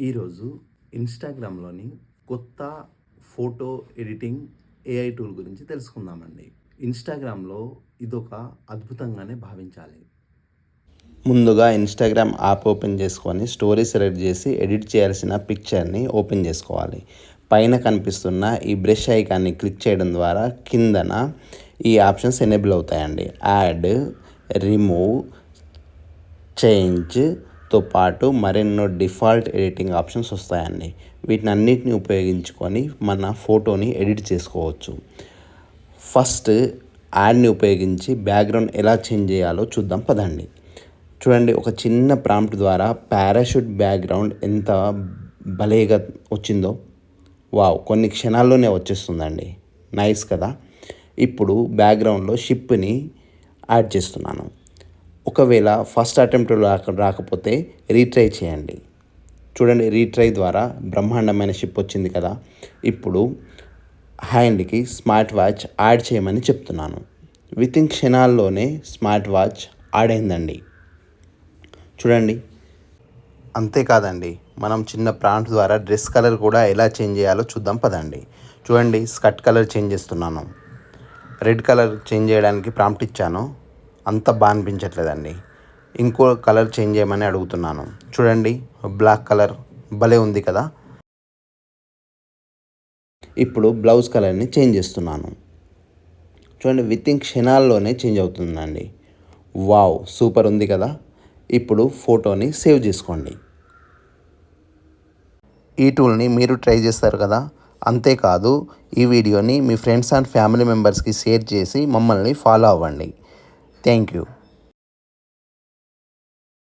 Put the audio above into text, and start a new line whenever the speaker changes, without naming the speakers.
ఈరోజు ఇన్స్టాగ్రామ్లోని కొత్త photo editing AI tool గురించి తెలుసుకుందామండి. ఇన్స్టాగ్రామ్లో ఇదొక అద్భుతంగానే భావించాలి.
ముందుగా ఇన్స్టాగ్రామ్ యాప్ ఓపెన్ చేసుకొని స్టోరీ సెలెక్ట్ చేసి ఎడిట్ చేయాల్సిన పిక్చర్ని ఓపెన్ చేసుకోవాలి. పైన కనిపిస్తున్న ఈ బ్రష్ ఐకాన్ని క్లిక్ చేయడం ద్వారా కిందన ఈ ఆప్షన్స్ ఎనేబుల్ అవుతాయండి. యాడ్ రిమూవ్ చేంజ్ తో పాటు మరెన్నో డిఫాల్ట్ ఎడిటింగ్ ఆప్షన్స్ వస్తాయండి. వీటిని అన్నిటిని ఉపయోగించుకొని మన ఫోటోని ఎడిట్ చేసుకోవచ్చు. ఫస్ట్ యాడ్ని ఉపయోగించి బ్యాక్గ్రౌండ్ ఎలా చేంజ్ చేయాలో చూద్దాం పదండి. చూడండి ఒక చిన్న ప్రాంప్ట్ ద్వారా పారాషూట్ బ్యాక్గ్రౌండ్ ఎంత భలేగా వచ్చిందో. వావ్ కొన్ని క్షణాల్లోనే వచ్చేస్తుందండి. నైస్ కదా. ఇప్పుడు బ్యాక్గ్రౌండ్లో షిప్ని యాడ్ చేస్తున్నాను. ఒకవేళ ఫస్ట్ అటెంప్ట్ రాక రాకపోతే రీట్రై చేయండి. చూడండి రీట్రై ద్వారా బ్రహ్మాండమైన షిప్ వచ్చింది కదా. ఇప్పుడు హ్యాండ్కి స్మార్ట్ వాచ్ యాడ్ చేయమని చెప్తున్నాను. విత్ ఇన్ క్షణాల్లోనే స్మార్ట్ వాచ్ యాడ్ అయిందండి. చూడండి. అంతేకాదండి మనం చిన్న ప్రాంట్ ద్వారా డ్రెస్ కలర్ కూడా ఎలా చేంజ్ చేయాలో చూద్దాం పదండి. చూడండి స్కర్ట్ కలర్ చేంజ్ చేస్తున్నాను. రెడ్ కలర్ చేంజ్ చేయడానికి ప్రాంప్ట్ ఇచ్చాను. అంత బాగా అనిపించట్లేదండి. ఇంకో కలర్ చేంజ్ చేయమని అడుగుతున్నాను. చూడండి బ్లాక్ కలర్ భలే ఉంది కదా. ఇప్పుడు బ్లౌజ్ కలర్ని చేంజ్ చేస్తున్నాను. చూడండి విత్ ఇన్ క్షణాల్లోనే చేంజ్ అవుతుందండి. వావ్ సూపర్ ఉంది కదా. ఇప్పుడు ఫోటోని సేవ్ చేసుకోండి. ఈ టూల్ని మీరు ట్రై చేస్తారు కదా. అంతేకాదు ఈ వీడియోని మీ ఫ్రెండ్స్ అండ్ ఫ్యామిలీ మెంబర్స్కి షేర్ చేసి మమ్మల్ని ఫాలో అవ్వండి. Thank you.